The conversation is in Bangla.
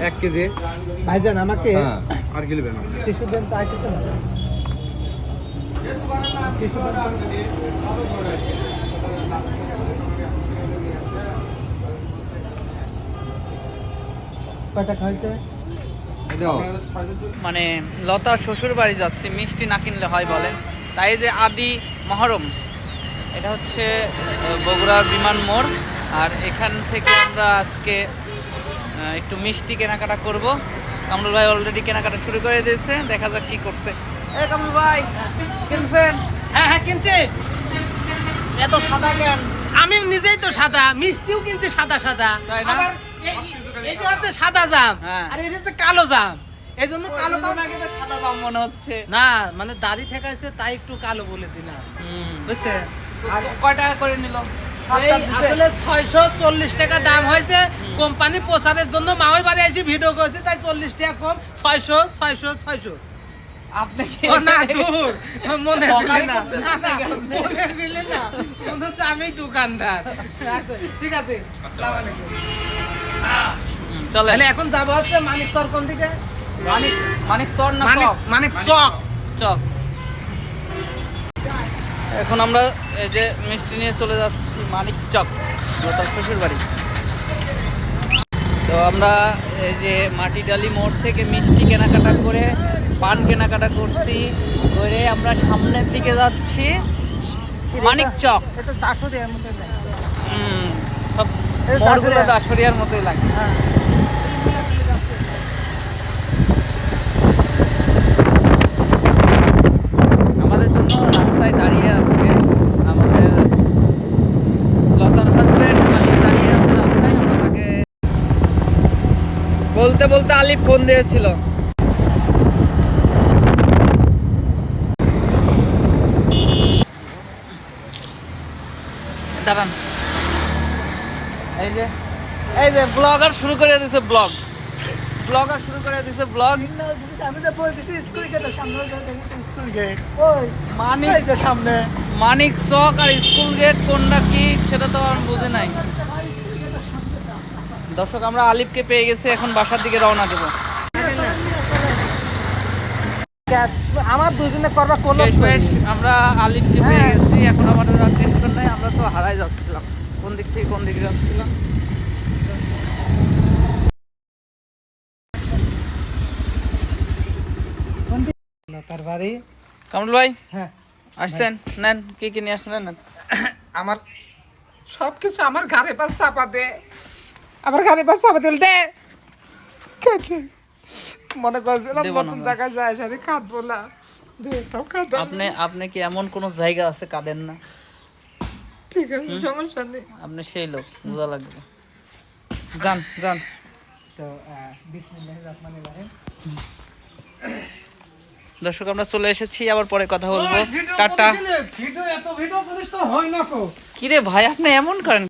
এক কেজি। ভাইজান আমাকে হ্যাঁ। আর কি নেবেন? টিস্যু দেন তো আর কিছু না। টিস্যু দেন। কয় টাকা হয়েছে মানে লতার শ্বশুর বাড়ি যাচ্ছি মিষ্টি না কিনলে হয় বলে। তাই যে আদি মহরম এটা হচ্ছে আহ, বগুড়ার বিমান মোড়। আর এখান থেকে আমরা আজকে একটু মিষ্টি কেনাকাটা করব। কামরুল ভাই অলরেডি কেনাকাটা শুরু করে দিয়েছে দেখা যাক কি করছে। এ কামরুল ভাই কিনছেন? হ্যাঁ হ্যাঁ কিনছে। এত সাদা কেন? আমি নিজেই তো সাদা মিষ্টিও কিনছে সাদা সাদা। তাই আবার এই- হচ্ছে সাদা জাম হ্যাঁ। আর এটা হচ্ছে কালো জাম। এই জন্য কালো জাম সাদা দাম মনে হচ্ছে। না মানে দাড়ি ঠেকাইছে তাই একটু কালো বলে দিলাম। বুঝছে? আর কয় টাকা করে নিল? আসলে ছয়শো চল্লিশ টাকা দাম হয়েছে। কোম্পানি প্রচারের জন্য মামাই বাড়ি এসে ভিডিও করেছে তাই চল্লিশ টাকা কম ছয়শো ছয়শো ছয়শো। মনে। মনে মনে আমি দোকানদার। আচ্ছা, ঠিক আছে আসসালামু আলাইকুম। হুম, চলে তাহলে এখন যাব হচ্ছে মানিক সর কোন দিকে? মানিক মানিক চর না মানিক চক? চক। চক। এখন আমরা এই যে মিষ্টি নিয়ে চলে যাচ্ছি মানিক চক শ্বশুর বাড়ি তো আমরা এই যে মাটিডালি মোড় থেকে মিষ্টি কেনাকাটা করে পান কেনাকাটা করছি করে আমরা সামনের দিকে যাচ্ছি মানিক চক। সব মোড়গুলো তো দাসরিয়ার মতোই লাগে আমাদের জন্য রাস্তায় দাঁড়িয়ে আছে আমাদের লতার হাজবেন্ড আলিফ দাঁড়িয়ে আছে রাস্তায় আমরা তাকে বলতে বলতে আলিফ ফোন দিয়েছিল। দাঁড়ান। এই যে এই যে ব্লগার শুরু করে দিয়েছে ব্লগ ব্লগার শুরু করে দিয়েছে ব্লগ আমি তো বলতেছি স্কুল গেটের সামনে স্কুল গেট মানিক এই সামনে। মানিক চক আর স্কুল গেট কোনটা কি সেটা তো আর বুঝে নাই। দর্শক আমরা আলিফকে পেয়ে গেছি এখন বাসার দিকে রওনা দেবো। আমার দুজনে করবা শেষমেশ আমরা আলিফকে পেয়ে গেছি এখন আমাদের আর টেনশন নাই আমরা তো হারাই যাচ্ছিলাম। কোন দিক থেকে কোন দিকে যাচ্ছিলাম? তার বাড়ি? কামরুল ভাই হ্যাঁ। আসছেন? নেন কি কি নিয়ে আসলেন নেন। আমার সব কিছু আমার ঘরে পাশ চাপা দে। পাশ চাপা দিল দে। কেটে। মনে করছিলাম নতুন জায়গায় যায় সাথে কাঁদবো না। দে তাও কাঁদা। আপনি আপনি কি এমন কোনো জায়গা আছে কাঁদেন না। ঠিক আছে সমস্যা নেই। আপনি সেই লোক বোঝা লাগবে। যান যান। তো বিসমিল্লাহির রহমানির রহিম। দর্শক আমরা চলে এসেছি আবার পরে কথা বলব। টাটা। ভিডিও এত ভিডিও করিস হয় না কো। কিরে ভাই আপনি এমন করেন